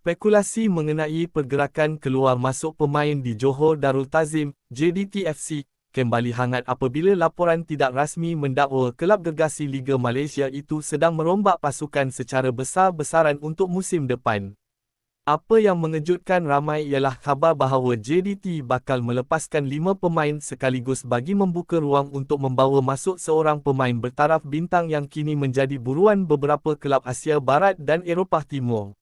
Spekulasi mengenai pergerakan keluar masuk pemain di Johor Darul Tazim, JDTFC, kembali hangat apabila laporan tidak rasmi mendakwa kelab gergasi Liga Malaysia itu sedang merombak pasukan secara besar-besaran untuk musim depan. Apa yang mengejutkan ramai ialah khabar bahawa JDT bakal melepaskan lima pemain sekaligus bagi membuka ruang untuk membawa masuk seorang pemain bertaraf bintang yang kini menjadi buruan beberapa kelab Asia Barat dan Eropah Timur.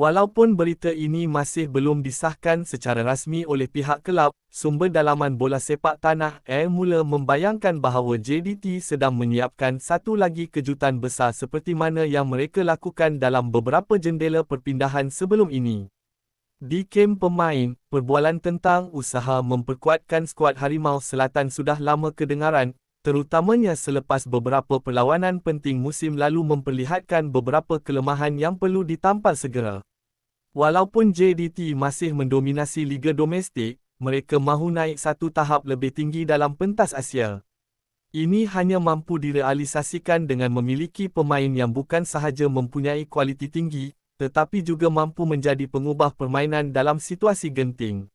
Walaupun berita ini masih belum disahkan secara rasmi oleh pihak kelab, sumber dalaman bola sepak tanah Air mula membayangkan bahawa JDT sedang menyiapkan satu lagi kejutan besar seperti mana yang mereka lakukan dalam beberapa jendela perpindahan sebelum ini. Di kem pemain, perbualan tentang usaha memperkuatkan skuad Harimau Selatan sudah lama kedengaran, terutamanya selepas beberapa perlawanan penting musim lalu memperlihatkan beberapa kelemahan yang perlu ditampal segera. Walaupun JDT masih mendominasi liga domestik, mereka mahu naik satu tahap lebih tinggi dalam pentas Asia. Ini hanya mampu direalisasikan dengan memiliki pemain yang bukan sahaja mempunyai kualiti tinggi, tetapi juga mampu menjadi pengubah permainan dalam situasi genting.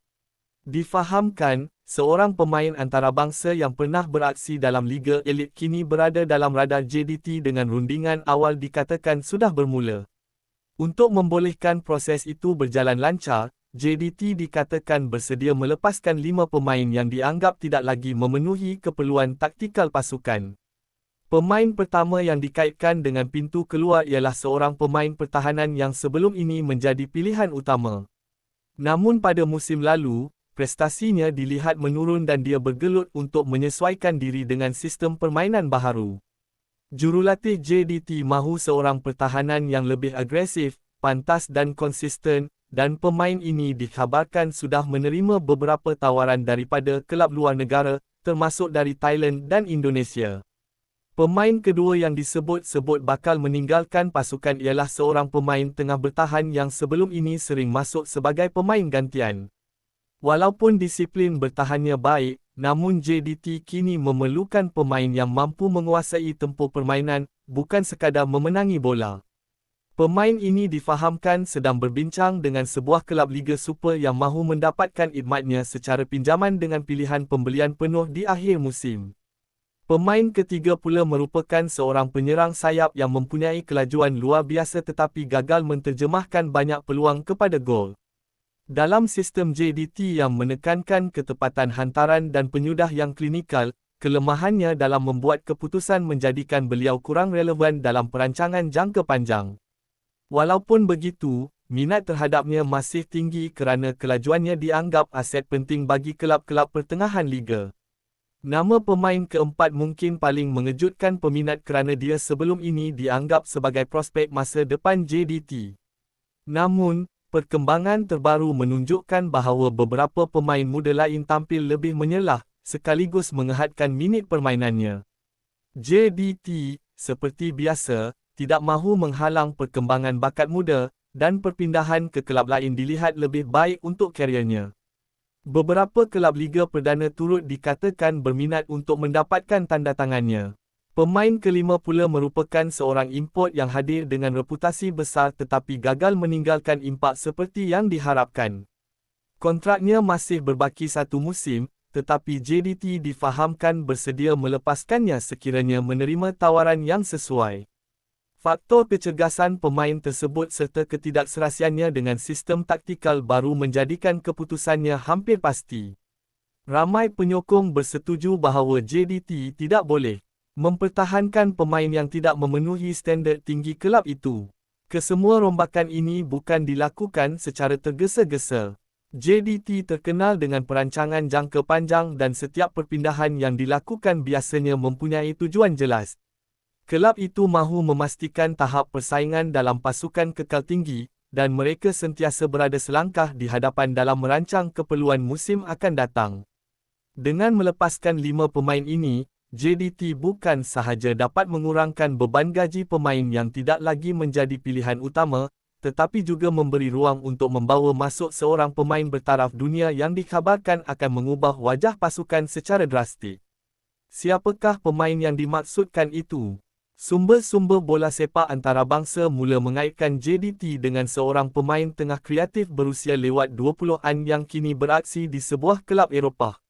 Difahamkan, seorang pemain antarabangsa yang pernah beraksi dalam liga elit kini berada dalam radar JDT dengan rundingan awal dikatakan sudah bermula. Untuk membolehkan proses itu berjalan lancar, JDT dikatakan bersedia melepaskan lima pemain yang dianggap tidak lagi memenuhi keperluan taktikal pasukan. Pemain pertama yang dikaitkan dengan pintu keluar ialah seorang pemain pertahanan yang sebelum ini menjadi pilihan utama. Namun pada musim lalu, prestasinya dilihat menurun dan dia bergelut untuk menyesuaikan diri dengan sistem permainan baharu. Jurulatih JDT mahu seorang pertahanan yang lebih agresif, pantas dan konsisten, dan pemain ini dikhabarkan sudah menerima beberapa tawaran daripada kelab luar negara, termasuk dari Thailand dan Indonesia. Pemain kedua yang disebut-sebut bakal meninggalkan pasukan ialah seorang pemain tengah bertahan yang sebelum ini sering masuk sebagai pemain gantian. Walaupun disiplin bertahannya baik, namun JDT kini memerlukan pemain yang mampu menguasai tempoh permainan, bukan sekadar memenangi bola. Pemain ini difahamkan sedang berbincang dengan sebuah kelab Liga Super yang mahu mendapatkan idmatnya secara pinjaman dengan pilihan pembelian penuh di akhir musim. Pemain ketiga pula merupakan seorang penyerang sayap yang mempunyai kelajuan luar biasa tetapi gagal menterjemahkan banyak peluang kepada gol. Dalam sistem JDT yang menekankan ketepatan hantaran dan penyudah yang klinikal, kelemahannya dalam membuat keputusan menjadikan beliau kurang relevan dalam perancangan jangka panjang. Walaupun begitu, minat terhadapnya masih tinggi kerana kelajuannya dianggap aset penting bagi kelab-kelab pertengahan liga. Nama pemain keempat mungkin paling mengejutkan peminat kerana dia sebelum ini dianggap sebagai prospek masa depan JDT. Namun, perkembangan terbaru menunjukkan bahawa beberapa pemain muda lain tampil lebih menyelah, sekaligus mengehadkan minit permainannya. JDT, seperti biasa, tidak mahu menghalang perkembangan bakat muda, dan perpindahan ke kelab lain dilihat lebih baik untuk karirnya. Beberapa kelab Liga Perdana turut dikatakan berminat untuk mendapatkan tanda tangannya. Pemain kelima pula merupakan seorang import yang hadir dengan reputasi besar tetapi gagal meninggalkan impak seperti yang diharapkan. Kontraknya masih berbaki satu musim, tetapi JDT difahamkan bersedia melepaskannya sekiranya menerima tawaran yang sesuai. Faktor kecergasan pemain tersebut serta ketidakserasiannya dengan sistem taktikal baru menjadikan keputusannya hampir pasti. Ramai penyokong bersetuju bahawa JDT tidak boleh mempertahankan pemain yang tidak memenuhi standard tinggi kelab itu. Kesemua rombakan ini bukan dilakukan secara tergesa-gesa. JDT terkenal dengan perancangan jangka panjang dan setiap perpindahan yang dilakukan biasanya mempunyai tujuan jelas. Kelab itu mahu memastikan tahap persaingan dalam pasukan kekal tinggi dan mereka sentiasa berada selangkah di hadapan dalam merancang keperluan musim akan datang. Dengan melepaskan lima pemain ini, JDT bukan sahaja dapat mengurangkan beban gaji pemain yang tidak lagi menjadi pilihan utama, tetapi juga memberi ruang untuk membawa masuk seorang pemain bertaraf dunia yang dikhabarkan akan mengubah wajah pasukan secara drastik. Siapakah pemain yang dimaksudkan itu? Sumber-sumber bola sepak antarabangsa mula mengaitkan JDT dengan seorang pemain tengah kreatif berusia lewat 20-an yang kini beraksi di sebuah kelab Eropah.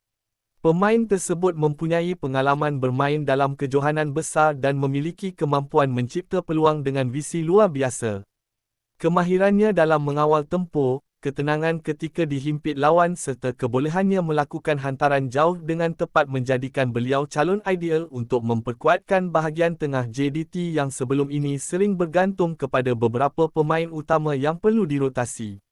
Pemain tersebut mempunyai pengalaman bermain dalam kejohanan besar dan memiliki kemampuan mencipta peluang dengan visi luar biasa. Kemahirannya dalam mengawal tempur, ketenangan ketika dihimpit lawan serta kebolehannya melakukan hantaran jauh dengan tepat menjadikan beliau calon ideal untuk memperkuatkan bahagian tengah JDT yang sebelum ini sering bergantung kepada beberapa pemain utama yang perlu dirotasi.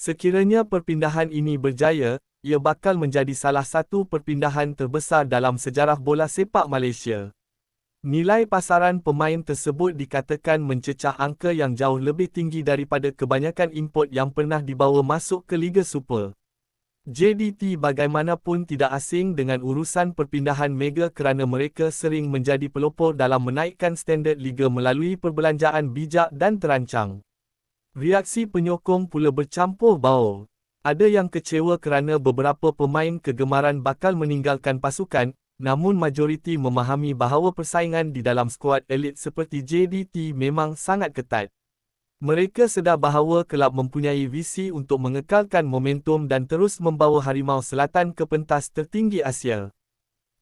Sekiranya perpindahan ini berjaya, ia bakal menjadi salah satu perpindahan terbesar dalam sejarah bola sepak Malaysia. Nilai pasaran pemain tersebut dikatakan mencecah angka yang jauh lebih tinggi daripada kebanyakan import yang pernah dibawa masuk ke Liga Super. JDT bagaimanapun tidak asing dengan urusan perpindahan mega kerana mereka sering menjadi pelopor dalam menaikkan standard liga melalui perbelanjaan bijak dan terancang. Reaksi penyokong pula bercampur baur. Ada yang kecewa kerana beberapa pemain kegemaran bakal meninggalkan pasukan, namun majoriti memahami bahawa persaingan di dalam skuad elit seperti JDT memang sangat ketat. Mereka sedar bahawa kelab mempunyai visi untuk mengekalkan momentum dan terus membawa Harimau Selatan ke pentas tertinggi Asia.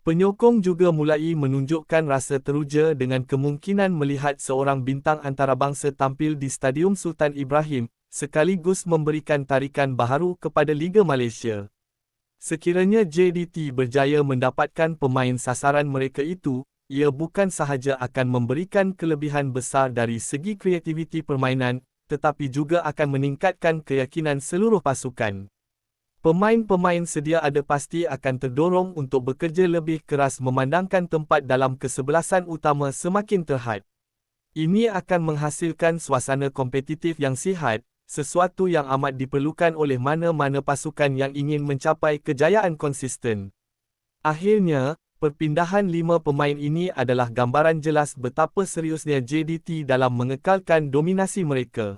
Penyokong juga mulai menunjukkan rasa teruja dengan kemungkinan melihat seorang bintang antarabangsa tampil di Stadium Sultan Ibrahim, sekaligus memberikan tarikan baharu kepada Liga Malaysia. Sekiranya JDT berjaya mendapatkan pemain sasaran mereka itu, ia bukan sahaja akan memberikan kelebihan besar dari segi kreativiti permainan, tetapi juga akan meningkatkan keyakinan seluruh pasukan. Pemain-pemain sedia ada pasti akan terdorong untuk bekerja lebih keras memandangkan tempat dalam kesebelasan utama semakin terhad. Ini akan menghasilkan suasana kompetitif yang sihat, sesuatu yang amat diperlukan oleh mana-mana pasukan yang ingin mencapai kejayaan konsisten. Akhirnya, perpindahan lima pemain ini adalah gambaran jelas betapa seriusnya JDT dalam mengekalkan dominasi mereka.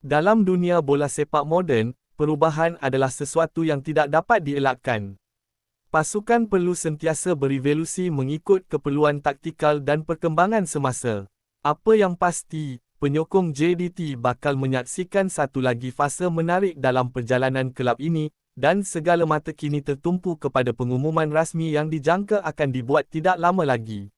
Dalam dunia bola sepak moden, perubahan adalah sesuatu yang tidak dapat dielakkan. Pasukan perlu sentiasa berevolusi mengikut keperluan taktikal dan perkembangan semasa. Apa yang pasti, penyokong JDT bakal menyaksikan satu lagi fasa menarik dalam perjalanan kelab ini dan segala mata kini tertumpu kepada pengumuman rasmi yang dijangka akan dibuat tidak lama lagi.